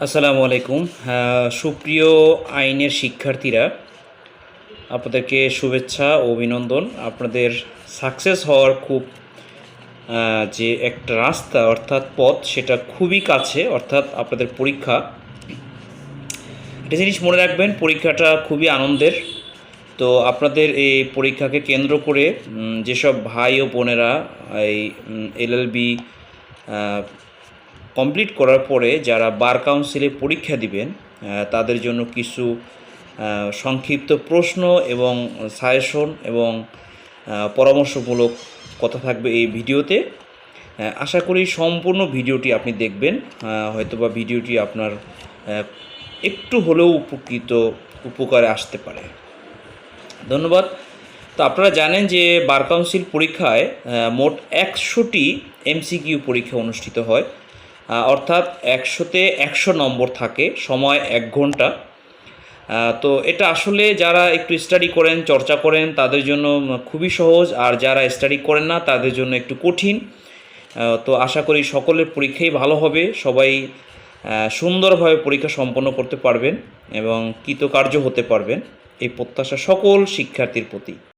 আসসালামু আলাইকুম। আহ, সুপ্রিয় আইনের শিক্ষার্থীরা আপনাদেরকে শুভেচ্ছা ও অভিনন্দন। আপনাদের সাকসেস হওয়ার খুব যে একটা রাস্তা অর্থাৎ পথ সেটা খুবই কাছে অর্থাৎ আপনাদের পরীক্ষা। একটা জিনিস মনে রাখবেন পরীক্ষাটা খুবই আনন্দের। তো আপনাদের এই পরীক্ষাকে কেন্দ্র করে যেসব ভাই ও বোনেরা এই এলএলবি কমপ্লিট করার পরে যারা বার কাউন্সিলে পরীক্ষা দিবেন তাদের জন্য কিছু সংক্ষিপ্ত প্রশ্ন এবং সাজেশন এবং পরামর্শমূলক কথা থাকবে এই ভিডিওতে। আশা করি সম্পূর্ণ ভিডিওটি আপনি দেখবেন। হয়তোবা ভিডিওটি আপনার একটু হলেও উপকৃত, উপকারে আসতে পারে। ধন্যবাদ। তো আপনারা জানেন যে বার কাউন্সিল পরীক্ষায় মোট একশোটি এমসিকিউ পরীক্ষা অনুষ্ঠিত হয়। অর্থাৎ একশোতে একশো নম্বর থাকে, সময় এক ঘণ্টা। তো এটা আসলে যারা একটু স্টাডি করেন, চর্চা করেন, তাদের জন্য খুবই সহজ। আর যারা স্টাডি করেন না, তাদের জন্য একটু কঠিন। তো আশা করি সকলের পরীক্ষাই ভালো হবে। সবাই সুন্দরভাবে পরীক্ষা সম্পন্ন করতে পারবেন এবং কৃতকার্য হতে পারবেন। এই প্রত্যাশা সকল শিক্ষার্থীর প্রতি।